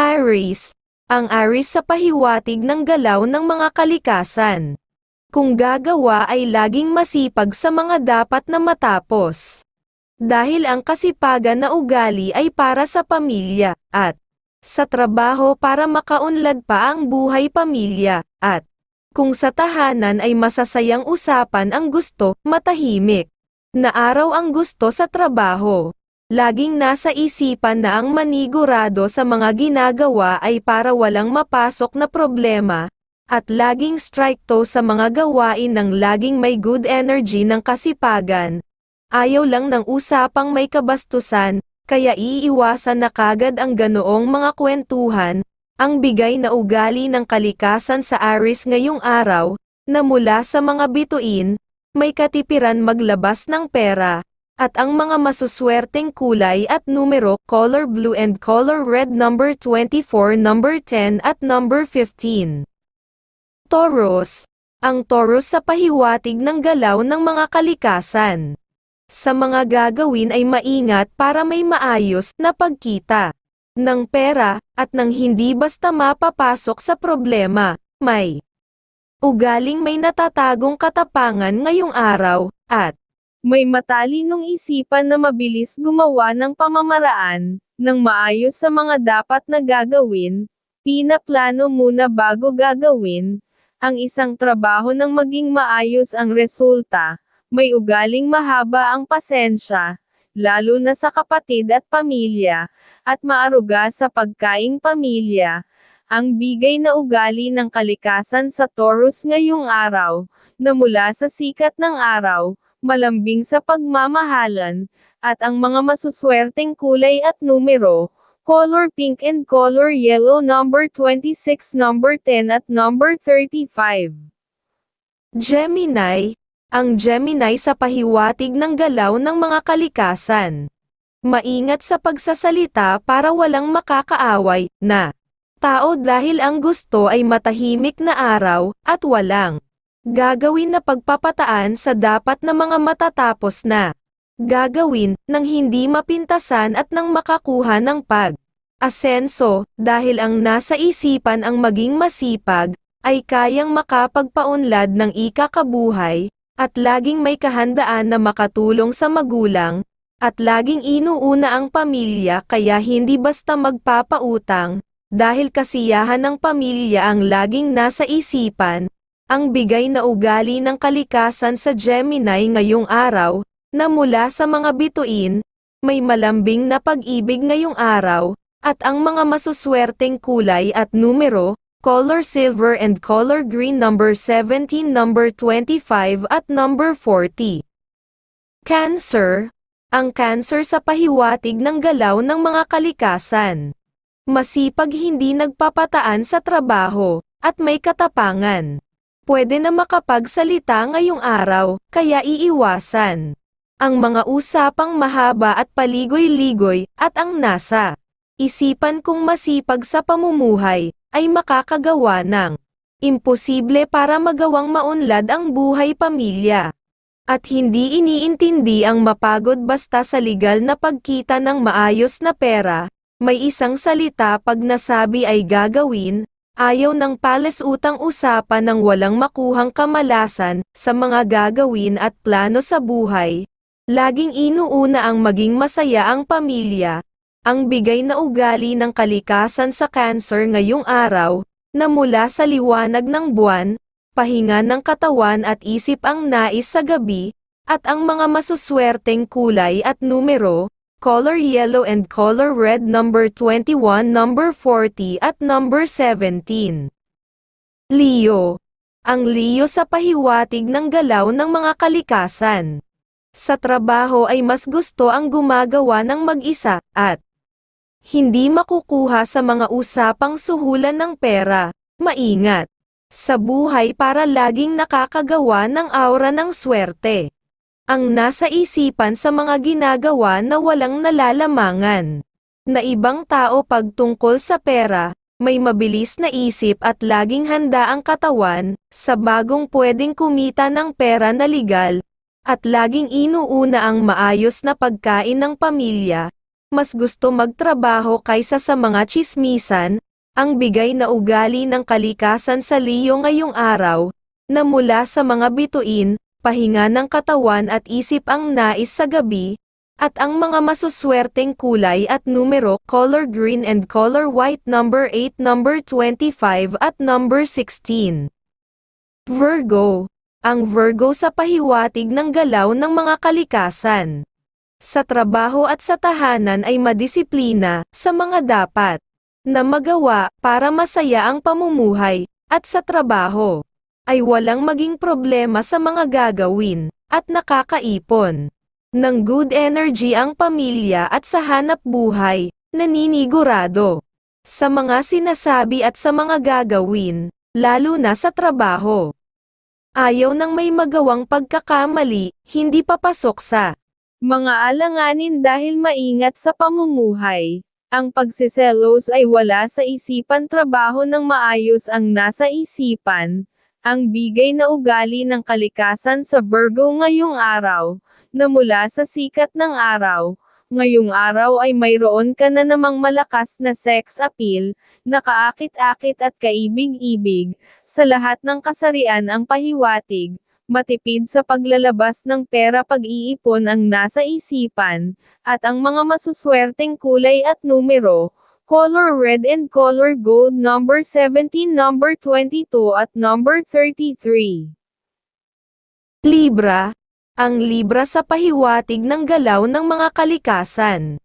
Aries, ang Aries sa pahiwatig ng galaw ng mga kalikasan. Kung gagawa ay laging masipag sa mga dapat na matapos. Dahil ang kasipagan na ugali ay para sa pamilya, at sa trabaho para makaunlad pa ang buhay pamilya, at kung sa tahanan ay masasayang usapan ang gusto, matahimik. Na araw ang gusto sa trabaho. Laging nasa isipan na ang manigurado sa mga ginagawa ay para walang mapasok na problema, at laging strikto sa mga gawain ng laging may good energy ng kasipagan. Ayaw lang ng usapang may kabastusan, kaya iiwasan na kagad ang ganoong mga kwentuhan, ang bigay na ugali ng kalikasan sa Aris ngayong araw, na mula sa mga bituin, may katipiran maglabas ng pera, at ang mga masuswerteng kulay at numero, color blue and color red number 24, number 10 at number 15. Taurus, ang Taurus sa pahiwatig ng galaw ng mga kalikasan. Sa mga gagawin ay maingat para may maayos na pagkita ng pera, at nang hindi basta mapapasok sa problema, may ugaling may natatagong katapangan ngayong araw, at may matalinong isipan na mabilis gumawa ng pamamaraan, ng maayos sa mga dapat na gagawin, pinaplano muna bago gagawin, ang isang trabaho ng maging maayos ang resulta, may ugaling mahaba ang pasensya, lalo na sa kapatid at pamilya, at maaruga sa pagkaing pamilya, ang bigay na ugali ng kalikasan sa Taurus ngayong araw, na mula sa sikat ng araw, malambing sa pagmamahalan, at ang mga masuswerteng kulay at numero, color pink and color yellow number 26 number 10 at number 35. Gemini, ang Gemini sa pahiwatig ng galaw ng mga kalikasan. Maingat sa pagsasalita para walang makakaaway, na tao dahil ang gusto ay matahimik na araw, at walang gagawin na pagpapataan sa dapat na mga matatapos na. Gagawin, nang hindi mapintasan at nang makakuha ng pag asenso, dahil ang nasa isipan ang maging masipag, ay kayang makapagpaunlad ng ikakabuhay, at laging may kahandaan na makatulong sa magulang, at laging inuuna ang pamilya kaya hindi basta magpapautang, dahil kasiyahan ng pamilya ang laging nasa isipan, ang bigay na ugali ng kalikasan sa Gemini ngayong araw, na mula sa mga bituin, may malambing na pag-ibig ngayong araw, at ang mga masuswerteng kulay at numero, color silver and color green number 17 number 25 at number 40. Cancer, ang cancer sa pahiwatig ng galaw ng mga kalikasan. Masipag hindi nagpapataan sa trabaho, at may katapangan. Pwede na makapagsalita ngayong araw, kaya iiwasan. Ang mga usapang mahaba at paligoy-ligoy, at ang nasa isipan kung masipag sa pamumuhay, ay makakagawa ng imposible para magawang maunlad ang buhay pamilya. At hindi iniintindi ang mapagod basta sa legal na pagkita ng maayos na pera, may isang salita pag nasabi ay gagawin, ayaw ng pales utang usapan ng walang makuhang kamalasan sa mga gagawin at plano sa buhay. Laging inuuna ang maging masaya ang pamilya, ang bigay na ugali ng kalikasan sa cancer ngayong araw, na mula sa liwanag ng buwan, pahinga ng katawan at isip ang nais sa gabi, at ang mga masuswerteng kulay at numero, color yellow and color red number 21 number 40 at number 17. Leo. Ang Leo sa pahiwatig ng galaw ng mga kalikasan. Sa trabaho ay mas gusto ang gumagawa ng mag-isa, at hindi makukuha sa mga usapang suhulan ng pera, maingat sa buhay para laging nakakagawa ng aura ng swerte. Ang nasa isipan sa mga ginagawa na walang nalalamangan. Na ibang tao pagtungkol sa pera, may mabilis na isip at laging handa ang katawan, sa bagong pwedeng kumita ng pera na legal, at laging inuuna ang maayos na pagkain ng pamilya, mas gusto magtrabaho kaysa sa mga chismisan, Ang bigay na ugali ng kalikasan sa Leo ngayong araw, na mula sa mga bituin, pahinga ng katawan at isip ang nais sa gabi, at ang mga masuswerteng kulay at numero, color green and color white number 8, number 25 at number 16. Virgo. Ang Virgo sa pahiwatig ng galaw ng mga kalikasan. Sa trabaho at sa tahanan ay madisiplina sa mga dapat na magawa para masaya ang pamumuhay at sa trabaho ay walang maging problema sa mga gagawin at nakakaipon ng good energy ang pamilya at sa hanap buhay, naninigurado sa mga sinasabi at sa mga gagawin, lalo na sa trabaho. Ayaw ng may magawang pagkakamali, hindi papasok sa mga alanganin dahil maingat sa pamumuhay. Ang pagsiselos ay wala sa isipan trabaho ng maayos ang nasa isipan, ang bigay na ugali ng kalikasan sa Virgo ngayong araw, na mula sa sikat ng araw, ngayong araw ay mayroon ka na namang malakas na sex appeal, nakaakit-akit at kaibig-ibig, sa lahat ng kasarian ang pahiwatig, matipid sa paglalabas ng pera pag-iipon ang nasa isipan, at ang mga masuswerteng kulay at numero, color red and color gold number 17 number 22 at number 33. Libra, ang Libra sa pahiwatig ng galaw ng mga kalikasan.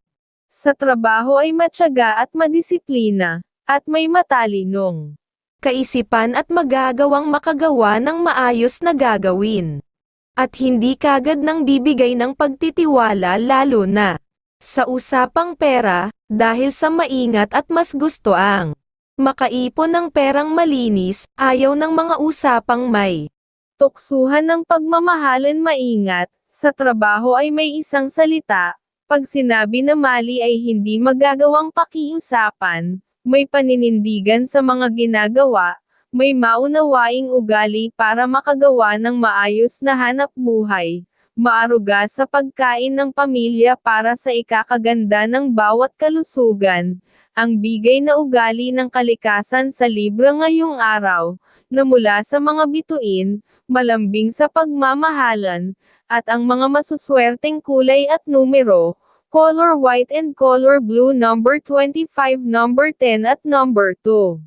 Sa trabaho ay matyaga at madisiplina, at may matalinong kaisipan at magagawang makagawa ng maayos na gagawin. At hindi kagad nang bibigay ng pagtitiwala lalo na sa usapang pera, dahil sa maingat at mas gusto ang makaipon ng perang malinis, ayaw ng mga usapang may tuksuhan ng pagmamahalan maingat, sa trabaho ay may isang salita, pag sinabi na mali ay hindi magagawang pakiusapan, may paninindigan sa mga ginagawa, may maunawaing ugali para makagawa ng maayos na hanap buhay, maaruga sa pagkain ng pamilya para sa ikakaganda ng bawat kalusugan, ang bigay na ugali ng kalikasan sa Libra ngayong araw, na mula sa mga bituin, malambing sa pagmamahalan, at ang mga masuswerteng kulay at numero, color white and color blue number 25 number 10 at number 2.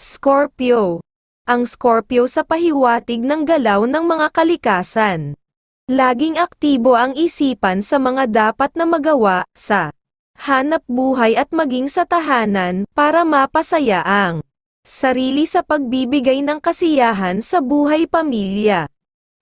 Scorpio. Ang Scorpio sa pahiwatig ng galaw ng mga kalikasan. Laging aktibo ang isipan sa mga dapat na magawa sa hanap buhay at maging sa tahanan para mapasaya ang sarili sa pagbibigay ng kasiyahan sa buhay pamilya.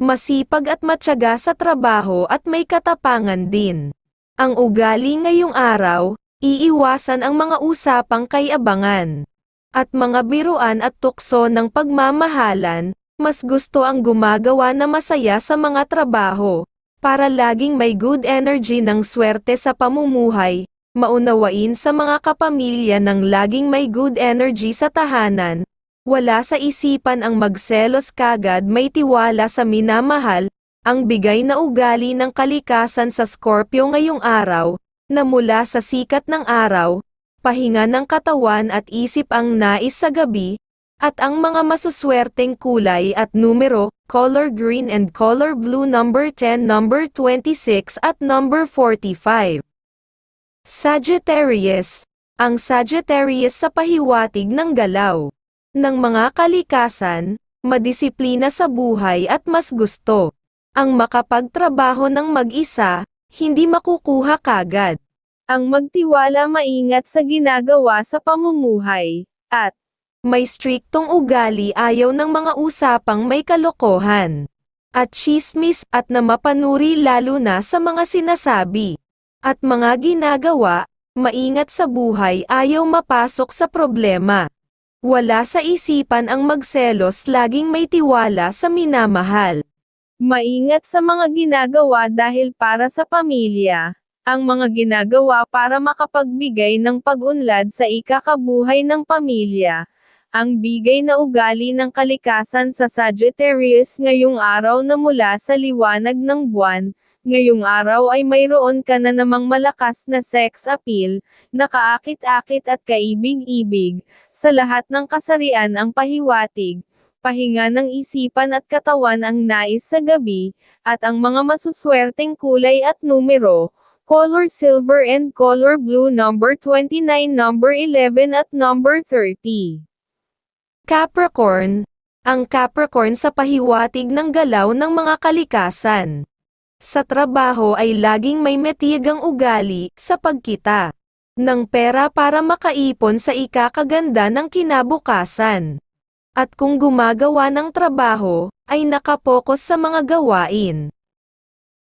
Masipag at matyaga sa trabaho at may katapangan din. Ang ugali ngayong araw, iiwasan ang mga usapang kay-abangan. At mga biruan at tukso ng pagmamahalan, mas gusto ang gumagawa na masaya sa mga trabaho, para laging may good energy ng swerte sa pamumuhay, maunawain sa mga kapamilya ng laging may good energy sa tahanan, wala sa isipan ang magselos kagad may tiwala sa minamahal, ang bigay na ugali ng kalikasan sa Scorpio ngayong araw, na mula sa sikat ng araw, pahinga ng katawan at isip ang nais sa gabi, at ang mga masuswerteng kulay at numero, color green and color blue number 10 number 26 at number 45. Sagittarius. Ang Sagittarius sa pahiwatig ng galaw ng mga kalikasan, madisiplina sa buhay at mas gusto ang makapagtrabaho ng mag-isa, hindi makukuha kagad. Ang magtiwala maingat sa ginagawa sa pamumuhay, at may striktong ugali ayaw ng mga usapang may kalokohan. At chismis at na mapanuri lalo na sa mga sinasabi at mga ginagawa, maingat sa buhay ayaw mapasok sa problema. Wala sa isipan ang magselos laging may tiwala sa minamahal. Maingat sa mga ginagawa dahil para sa pamilya, ang mga ginagawa para makapagbigay ng pag-unlad sa ikakabuhay ng pamilya. Ang bigay na ugali ng kalikasan sa Sagittarius ngayong araw na mula sa liwanag ng buwan, ngayong araw ay mayroon ka na namang malakas na sex appeal, nakaakit-akit at kaibig-ibig, sa lahat ng kasarian ang pahiwatig, pahinga ng isipan at katawan ang nais sa gabi, at ang mga masuswerteng kulay at numero, color silver and color blue number 29 number 11 at number 30. Capricorn, ang Capricorn sa pahiwatig ng galaw ng mga kalikasan. Sa trabaho ay laging may metigang ugali sa pagkita ng pera para makaipon sa ikakaganda ng kinabukasan. At kung gumagawa ng trabaho, ay nakapokus sa mga gawain.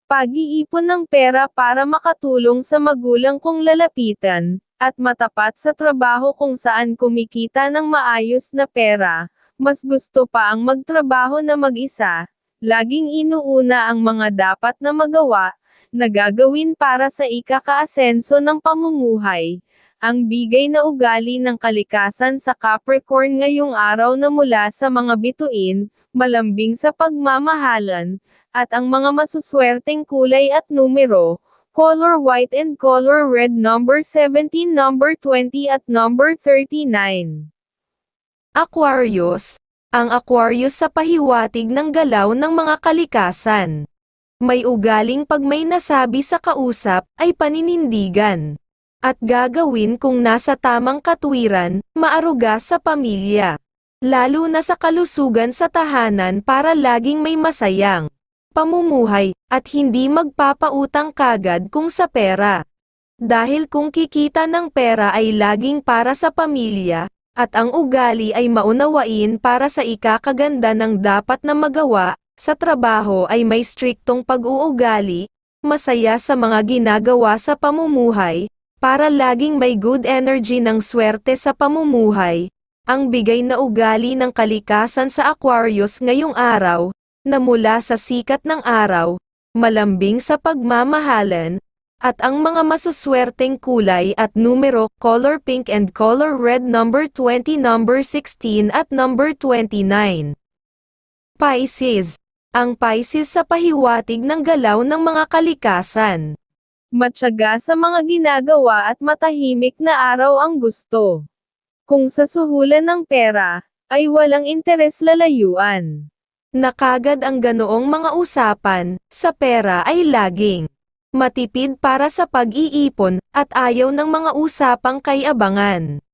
Pag-iipon ng pera para makatulong sa magulang kong lalapitan, at matapat sa trabaho kung saan kumikita ng maayos na pera, mas gusto pa ang magtrabaho na mag-isa, laging inuuna ang mga dapat na magawa, na gagawin para sa ikakaasenso ng pamumuhay. Ang bigay na ugali ng kalikasan sa Capricorn ngayong araw na mula sa mga bituin, malambing sa pagmamahalan, at ang mga masuswerteng kulay at numero, color white and color red number 17 number 20 at number 39. Aquarius, ang Aquarius sa pahiwatig ng galaw ng mga kalikasan. May ugaling pag may nasabi sa kausap, ay paninindigan. At gagawin kung nasa tamang katwiran, maaruga sa pamilya. Lalo na sa kalusugan sa tahanan para laging may masayang pamumuhay, at hindi magpapautang kagad kung sa pera. Dahil kung kikita ng pera ay laging para sa pamilya, at ang ugali ay maunawain para sa ikakaganda ng dapat na magawa, sa trabaho ay may striktong pag-uugali, masaya sa mga ginagawa sa pamumuhay, para laging may good energy ng swerte sa pamumuhay, ang bigay na ugali ng kalikasan sa Aquarius ngayong araw, na mula sa sikat ng araw, malambing sa pagmamahalan, at ang mga masuswerteng kulay at numero, color pink and color red number 20 number 16 at number 29. Pisces. Ang Pisces sa pahiwatig ng galaw ng mga kalikasan. Matyaga sa mga ginagawa at matahimik na araw ang gusto. Kung sa suhulan ng pera, ay walang interes lalayuan. Nakagad ang ganoong mga usapan, sa pera ay laging matipid para sa pag-iipon, at ayaw ng mga usapang kay abangan.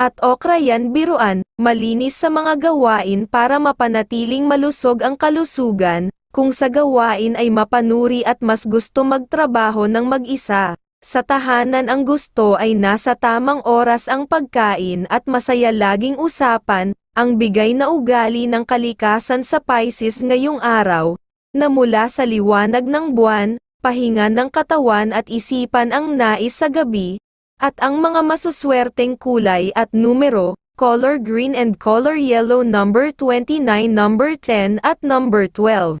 At okra yan biruan, malinis sa mga gawain para mapanatiling malusog ang kalusugan, kung sa gawain ay mapanuri at mas gusto magtrabaho ng mag-isa. Sa tahanan ang gusto ay nasa tamang oras ang pagkain at masaya laging usapan, ang bigay na ugali ng kalikasan sa Pisces ngayong araw, na mula sa liwanag ng buwan, pahinga ng katawan at isipan ang nais sa gabi, at ang mga masuswerteng kulay at numero, color green and color yellow number 29 number 10 at number 12.